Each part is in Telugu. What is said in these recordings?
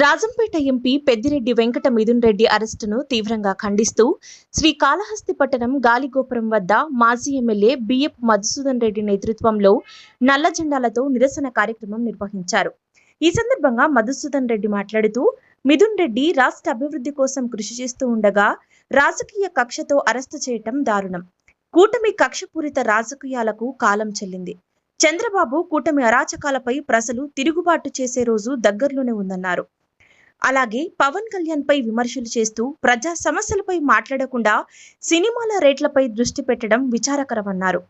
రాజంపేట ఎంపీ పెద్దిరెడ్డి వెంకట మిథున్ రెడ్డి అరెస్టును తీవ్రంగా ఖండిస్తూ శ్రీ కాళహస్తి పట్టణం గాలిగోపురం వద్ద మాజీ ఎమ్మెల్యే బిఎఫ్ మధుసూదన్ రెడ్డి నేతృత్వంలో నల్ల జెండాలతో నిరసన కార్యక్రమం నిర్వహించారు. ఈ సందర్భంగా మధుసూదన్ రెడ్డి మాట్లాడుతూ మిథున్ రెడ్డి రాష్ట్ర అభివృద్ధి కోసం కృషి చేస్తూ ఉండగా రాజకీయ కక్షతో అరెస్టు చేయటం దారుణం. కూటమి కక్షపూరిత రాజకీయాలకు కాలం చెల్లింది. చంద్రబాబు కూటమి అరాచకాలపై ప్రజలు తిరుగుబాటు చేసే రోజు దగ్గరలోనే ఉందన్నారు. అలాగే పవన్ కళ్యాణ్ పై విమర్శలు చేస్తూ ప్రజా సమస్యలపై మాట్లాడకుండా సినిమాల రేట్లపై దృష్టి పెట్టడం విచారకరమన్నారు.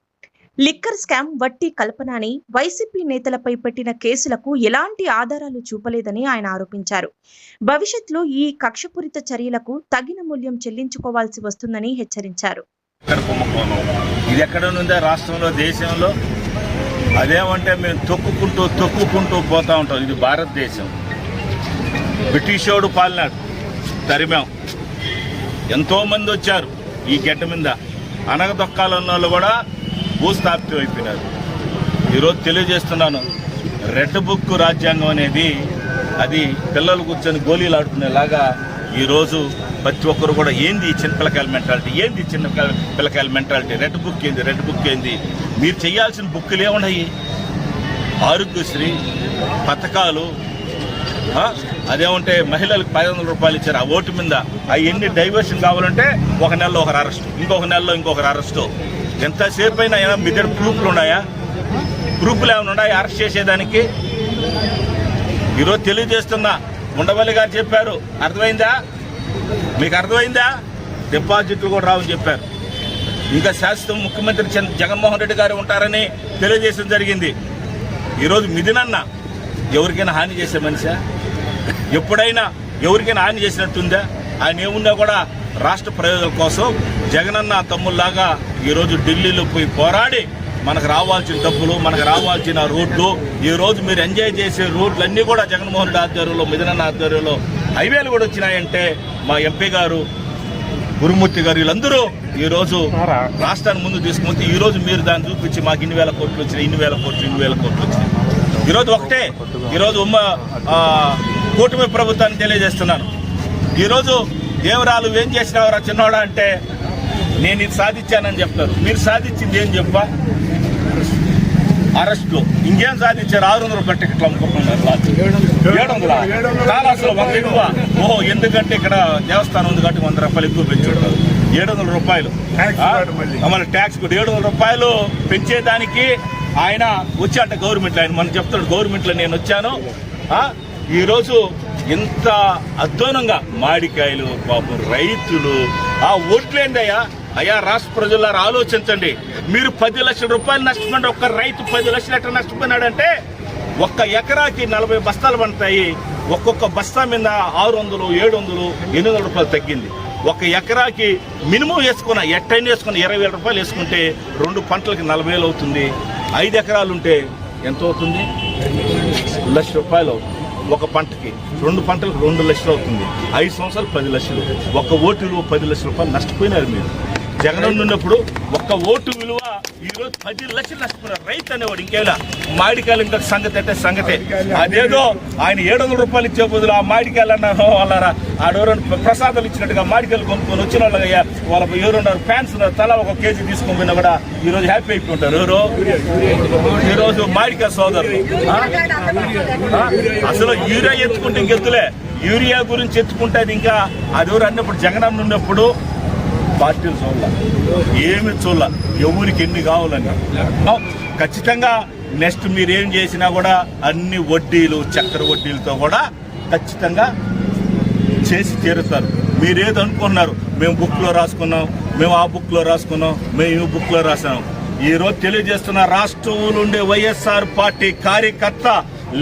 లిక్కర్ స్కామ్ వట్టి కల్పనని వైసీపీ నేతలపై పెట్టిన కేసులకు ఎలాంటి ఆధారాలు చూపలేదని ఆయన ఆరోపించారు. భవిష్యత్తులో ఈ కక్షపూరిత చర్యలకు తగిన మూల్యం చెల్లించుకోవాల్సి వస్తుందని హెచ్చరించారు. ఇది ఎక్కడ రాష్ట్రంలో దేశంలో? అదేమంటే మేము తొక్కుకుంటూ తొక్కుకుంటూ పోతా ఉంటాం. ఇది భారతదేశం. బ్రిటిషోడు పాలినాడు. తరిమాం. ఎంతోమంది వచ్చారు ఈ గడ్డ మీద. అనగదొక్కాలన్న వాళ్ళు కూడా భూస్థాపితం అయిపోయినారు. ఈరోజు తెలియజేస్తున్నాను రెడ్ బుక్ రాజ్యాంగం అనేది అది పిల్లలు కూర్చొని గోళీలు ఆడుకునేలాగా ఈరోజు ప్రతి ఒక్కరు కూడా ఏంది చిన్న పిల్లకాయల మెంటాలిటీ? ఏంది చిన్న పిల్ల- పిల్లకాయల మెంటాలిటీ? రెడ్ బుక్ ఏంది? రెడ్ బుక్ ఏంది? మీరు చేయాల్సిన బుక్కులు ఏమున్నాయి? ఆరోగ్యశ్రీ పథకాలు అదేమంటే మహిళలకు పది వందల రూపాయలు ఇచ్చారు. ఆ ఓటు మీద అవన్నీ డైవర్షన్ కావాలంటే ఒక నెలలో ఒకరు అరెస్ట్. ఇంకొక నెలలో ఇంకొకరు అరెస్టు. ఎంతసేపు అయినా ఏమైనా మీ దగ్గర ప్రూఫ్లు ఉన్నాయా? ప్రూఫ్లు ఏమైనా ఉన్నాయా అరెస్ట్ చేసేదానికి? ఈరోజు తెలియజేస్తున్నా. ఉండవల్లి గారు చెప్పారు. అర్థమైందా? మీకు అర్థమైందా? డిపాజిట్లు కూడా రావని చెప్పారు. ఇంకా శాశ్వతం ముఖ్యమంత్రి జగన్మోహన్ రెడ్డి గారు ఉంటారని తెలియజేయడం జరిగింది. ఈరోజు మిథునన్న ఎవరికైనా హాని చేసే మనిషా? ఎప్పుడైనా ఎవరికైనా హాని చేసినట్టుందా? ఆయన ఏమున్నా కూడా రాష్ట్ర ప్రయోజనాల కోసం జగనన్న తమ్ముళ్ళాగా ఈరోజు ఢిల్లీలో పోయి పోరాడి మనకు రావాల్సిన డబ్బులు మనకు రావాల్సిన రోడ్లు ఈ రోజు మీరు ఎంజాయ్ చేసే రోడ్లు అన్నీ కూడా జగన్మోహన్ రెడ్డి ఆధ్వర్యంలో మిథునన్న ఆధ్వర్యంలో హైవేలు కూడా వచ్చినాయంటే మా ఎంపీ గారు గురుమూర్తి గారు వీళ్ళందరూ ఈ రోజు రాష్ట్రాన్ని ముందు తీసుకుని ఈ రోజు మీరు దాన్ని చూపించి మాకు ఇన్ని వేల కోట్లు వచ్చినాయి ఇన్ని వేల కోట్లు ఇన్ని వేల కోట్లు వచ్చినాయి. ఈ రోజు ఒకటే. ఈ రోజు ఉమ్మ కూటమి ప్రభుత్వాన్ని తెలియజేస్తున్నాను. ఈ రోజు దేవరాలు ఏం చేసినావురా చిన్నవాడా అంటే నేను ఇది సాధించానని చెప్తారు. మీరు సాధించింది ఏం చెప్పా అరెస్ట్లో ఇంకేం సాధించారు? ఆరు వందల రూపాయల టికెట్లు అమ్ముకుంటున్నారు ఏడు వందల? చాలా అసలు వంద ఎక్కువ. ఓహో ఎందుకంటే ఇక్కడ దేవస్థానం ఉంది కాబట్టి వంద రూపాయలు ఎక్కువ పెంచుంటారు ఏడు వందల రూపాయలు. మన ట్యాక్స్ కూడా. ఏడు వందల రూపాయలు పెంచేదానికి ఆయన వచ్చాట గవర్నమెంట్ ఆయన మనం చెప్తాడు గవర్నమెంట్లో నేను వచ్చాను. ఈరోజు ఇంత అధ్వానంగా మాడికాయలు పాపం రైతులు ఆ ఓట్లేందయ్యా అయ్యా రాష్ట్ర ప్రజలారా ఆలోచించండి. మీరు పది లక్షల రూపాయలు నష్టపోయిన ఒక్క రైతు పది లక్షలు ఎట్లా నష్టపోయినాడంటే ఒక్క ఎకరాకి నలభై బస్తాలు పడతాయి. ఒక్కొక్క బస్తా మీద ఆరు వందలు ఏడు వందలు ఎనిమిది వందల రూపాయలు తగ్గింది. ఒక ఎకరాకి మినిమం వేసుకున్న ఎట్టైనా వేసుకున్న ఇరవై వేల రూపాయలు వేసుకుంటే రెండు పంటలకి నలభై వేలు అవుతుంది. ఐదు ఎకరాలు ఉంటే ఎంత అవుతుంది లక్ష రూపాయలు ఒక పంటకి రెండు పంటలకు రెండు లక్షలు అవుతుంది. ఐదు సంవత్సరాలు పది లక్షలు. ఒక ఓటు విలువ పది లక్షల రూపాయలు నష్టపోయినారు మీరు. జగన్ ఉన్నప్పుడు ఒక్క ఓటు విలువ ఈరోజు పది లక్షలు నష్టపోయిన రైతు అనేవాడు ఇంకేలా మామిడికాయలు ఇంకా సంగతి అంటే సంగతే. అదేదో ఆయన ఏడు వందల రూపాయలు ఇచ్చే బదులు ఆ మామిడికాయలు అన్న వాళ్ళ ఆడెవరైనా ప్రసాదాలు ఇచ్చినట్టుగా మామిడికాయలు కొనుక్కొని వచ్చిన వాళ్ళయ్యా వాళ్ళ ఎవరున్నారు? ఫ్యాన్స్ ఉన్నారు. తలా ఒక కేజీ తీసుకొని పోయినా కూడా ఈరోజు హ్యాపీ అయిపోయి ఉంటారు ఎవరు? ఈరోజు మామిడికాయ సోదరులు. అసలు యూరియా ఎత్తుకుంటే ఇంకెత్తులే. యూరియా గురించి ఎత్తుకుంటే అది ఇంకా అది ఎవరు అన్నప్పుడు జగనన్న ఉన్నప్పుడు పార్టీలు చూడాల. ఏమి చూడాల. ఎవరికి ఎన్ని కావాలని? ఖచ్చితంగా నెక్స్ట్ మీరేం చేసినా కూడా అన్ని వడ్డీలు చక్కెర వడ్డీలతో కూడా ఖచ్చితంగా చేసి తీరుతారు. మీరేది అనుకున్నారు. మేము బుక్లో రాసుకున్నాం మేము ఆ బుక్లో రాసుకున్నాం మేము ఈ బుక్లో రాసాం. ఈరోజు తెలియజేస్తున్న రాష్ట్రంలో ఉండే వైఎస్ఆర్ పార్టీ కార్యకర్త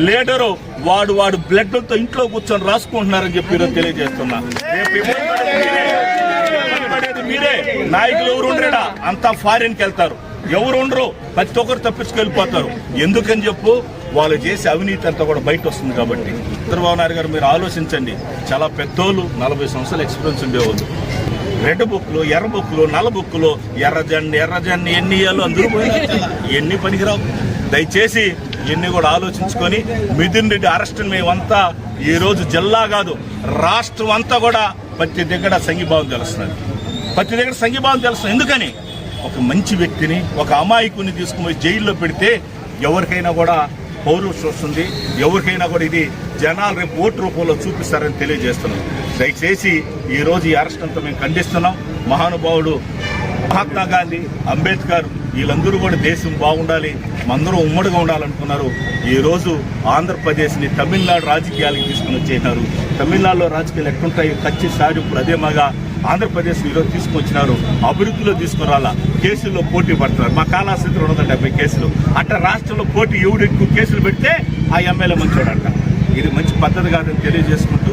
లీడరు వాడు వాడు బ్లడ్తో ఇంట్లో కూర్చొని రాసుకుంటున్నారని చెప్పి ఈరోజు తెలియజేస్తున్నా. మీరే నాయకులు ఎవరు ఉండరా అంతా ఫారిన్కి వెళ్తారు. ఎవరు ఉండరు? ప్రతి ఒక్కరు తప్పించుకెళ్ళిపోతారు. ఎందుకని చెప్పు? వాళ్ళు చేసే అవినీతి అంతా కూడా బయట వస్తుంది కాబట్టి. చంద్రబాబు నాయుడు గారు మీరు ఆలోచించండి. చాలా పెద్దోళ్ళు నలభై సంవత్సరాల ఎక్స్పీరియన్స్ ఉండేవాళ్ళు. రెడ్ బుక్లు ఎర్ర బుక్లు నల్ల బుక్లు ఎర్రజండి ఎర్రజండి ఎన్ని ఇయ్యాలో అందరూ ఎన్ని పనికిరావు? దయచేసి ఇవన్నీ కూడా ఆలోచించుకొని మిథున్ రెడ్డి అరెస్ట్ మేమంతా ఈరోజు జిల్లా కాదు రాష్ట్రం అంతా కూడా ప్రతి దగ్గర సంఘీభావం తెలుస్తున్నది. ప్రతి దగ్గర సంఘీభావం తెలుస్తుంది. ఎందుకని? ఒక మంచి వ్యక్తిని ఒక అమాయకుని తీసుకుని జైల్లో పెడితే ఎవరికైనా కూడా పౌరుషం వస్తుంది. ఎవరికైనా కూడా ఇది జనాలు రేపు ఓటు రూపంలో చూపిస్తారని తెలియజేస్తున్నాం. దయచేసి ఈరోజు ఈ అరెస్ట్ అంతా మేము ఖండిస్తున్నాం. మహానుభావుడు మహాత్మా గాంధీ అంబేద్కర్ వీళ్ళందరూ కూడా దేశం బాగుండాలి అందరూ ఉమ్మడిగా ఉండాలనుకున్నారు. ఈరోజు ఆంధ్రప్రదేశ్ని తమిళనాడు రాజకీయాలకు తీసుకుని వచ్చేసినారు. తమిళనాడులో రాజకీయాలు ఎట్లుంటాయి కచ్చి సారి ఇప్పుడు అదే మగా ఆంధ్రప్రదేశ్ ఈరోజు తీసుకొచ్చినారు. అభివృద్ధిలో తీసుకురాలా కేసుల్లో పోటీ పడుతున్నారు. మా కాలాస్థితి రెండు వందల డెబ్బై కేసులు. అట్లా రాష్ట్రంలో పోటీ ఎవడు ఎక్కువ కేసులు పెడితే ఆ ఎమ్మెల్యే మంచోడంట. ఇది మంచి పద్ధతి కాదని తెలియజేసుకుంటూ